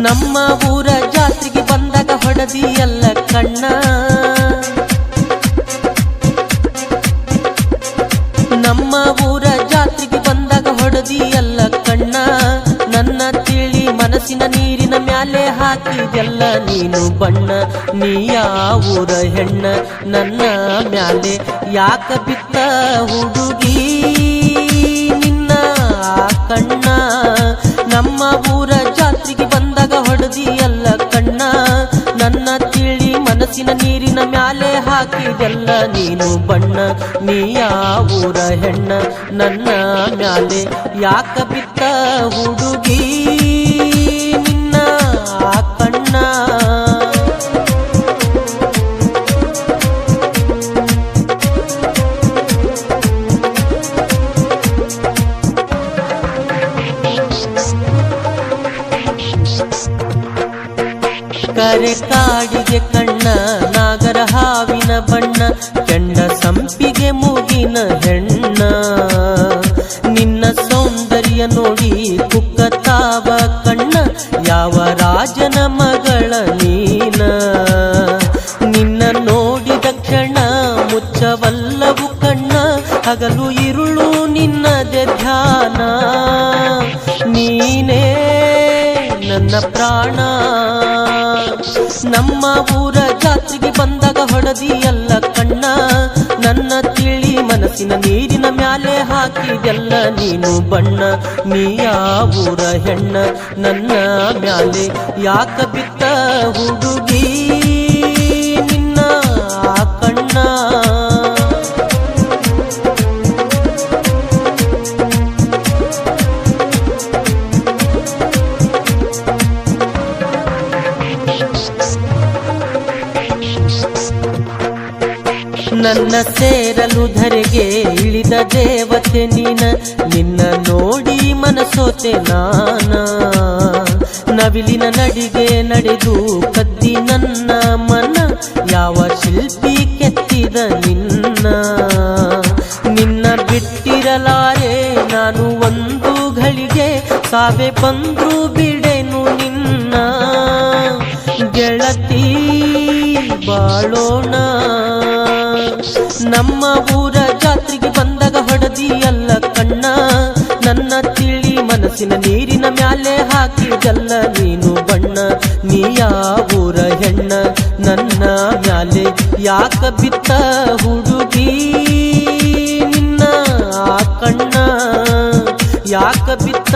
ನಮ್ಮ ಊರ ಜಾತ್ರೆಗೆ ಬಂದಾಗ ಹೊಡೆದಿ ಎಲ್ಲ ಕಣ್ಣ. ನಮ್ಮ ಊರ ಜಾತ್ರೆಗೆ ಬಂದಾಗ ಹೊಡೆದಿ ಎಲ್ಲ ಕಣ್ಣ. ನನ್ನ ತಿಳಿ ಮನಸ್ಸಿನ ನೀರಿನ ಮ್ಯಾಲೆ ಹಾಕಿದೆಲ್ಲ ನೀನು ಬಣ್ಣ. ನೀ ಊರ ಹೆಣ್ಣ? ನನ್ನ ಮ್ಯಾಲೆ ಯಾಕ ಬಿತ್ತ ಹುಡುಗಿ? ನಿನ್ನ ಕಣ್ಣ. ನಮ್ಮ ಊರ ಜಾತ್ರೆಗೆ ಬಂದಾಗ ಹೊಡೆದಿ ಎಲ್ಲ ಕಣ್ಣ. ನನ್ನ ತಿಳಿ ಮನಸ್ಸಿನ ನೀರಿನ ಮ್ಯಾಲೆ ಹಾಕಿದೆಲ್ಲ ನೀನು ಬಣ್ಣ. ನೀ ಊರ ಹೆಣ್ಣ? ನನ್ನ ಮ್ಯಾಲೆ ಯಾಕ ಬಿತ್ತ ಹುಡುಗಿ? ನಿನ್ನ ಕಣ್ಣ. ಕರೆ ಕಾಡಿಗೆ ಕಣ್ಣ, ನಾಗರ ಹಾವಿನ ಬಣ್ಣ, ಕೆಂಡ ಸಂಪಿಗೆ ಮೂಗಿನ ಹೆಣ್ಣ. ನಿನ್ನ ಸೌಂದರ್ಯ ನೋಡಿ ಕುಕ್ಕತಾವ ಕಣ್ಣ, ಯಾವ ರಾಜನ ಮಗಳ ನೀನ. ನಿನ್ನ ನೋಡಿದ ಕ್ಷಣ ಮುಚ್ಚವಲ್ಲವು ಕಣ್ಣ, ಹಗಲು ಇರುಳು ನಿನ್ನದೆ ಧ್ಯಾನ. ನೀನೇ ನನ್ನ ಪ್ರಾಣ. ನಮ್ಮ ಊರ ಜಾತ್ರೆಗೆ ಬಂದಾಗ ಹೊಡೆದಿ ಎಲ್ಲ ಕಣ್ಣ. ನನ್ನ ತಿಳಿ ಮನಸ್ಸಿನ ನೀರಿನ ಮ್ಯಾಲೆ ಹಾಕಿದೆಲ್ಲ ನೀನು ಬಣ್ಣ. ನೀ ಊರ ಹೆಣ್ಣ? ನನ್ನ ಮ್ಯಾಲೆ ಯಾಕ ಬಿತ್ತ ಹುಡುಗಿ? ನನ್ನ ಸೇರಲು ಧರೆಗೆ ಇಳಿದ ದೇವತೆ ನೀನ, ನಿನ್ನ ನೋಡಿ ಮನಸೋತೆ ನಾನ. ನವಿಲಿನ ನಡಿಗೆ ನಡೆದು ಕದ್ದಿ ನನ್ನ ಮನ, ಯಾವ ಶಿಲ್ಪಿ ಕೆತ್ತಿದ ನಿನ್ನ. ನಿನ್ನ ಬಿಟ್ಟಿರಲಾರೆ ನಾನು ಒಂದು ಘಳಿಗೆ, ಸಾವೆ ಬಂದ್ರು ಬಿಡೆನು ನಿನ್ನ. ಗೆಳತಿ ಬಾಳೋಣ. ನಮ್ಮ ಊರ ಜಾತ್ರೆಗೆ ಬಂದಾಗ ಹೊಡೆದಿ ಎಲ್ಲ ಕಣ್ಣ. ನನ್ನ ತಿಳಿ ಮನಸ್ಸಿನ ನೀರಿನ ಮ್ಯಾಲೆ ಹಾಕಿದಲ್ಲ ನೀನು ಬಣ್ಣ. ನೀ ಊರ ಹೆಣ್ಣ? ನನ್ನ ಮ್ಯಾಲೆ ಯಾಕ ಬಿತ್ತ ಹುಡುಗಿ? ನಿನ್ನ ಆ ಕಣ್ಣ ಯಾಕ ಬಿತ್ತ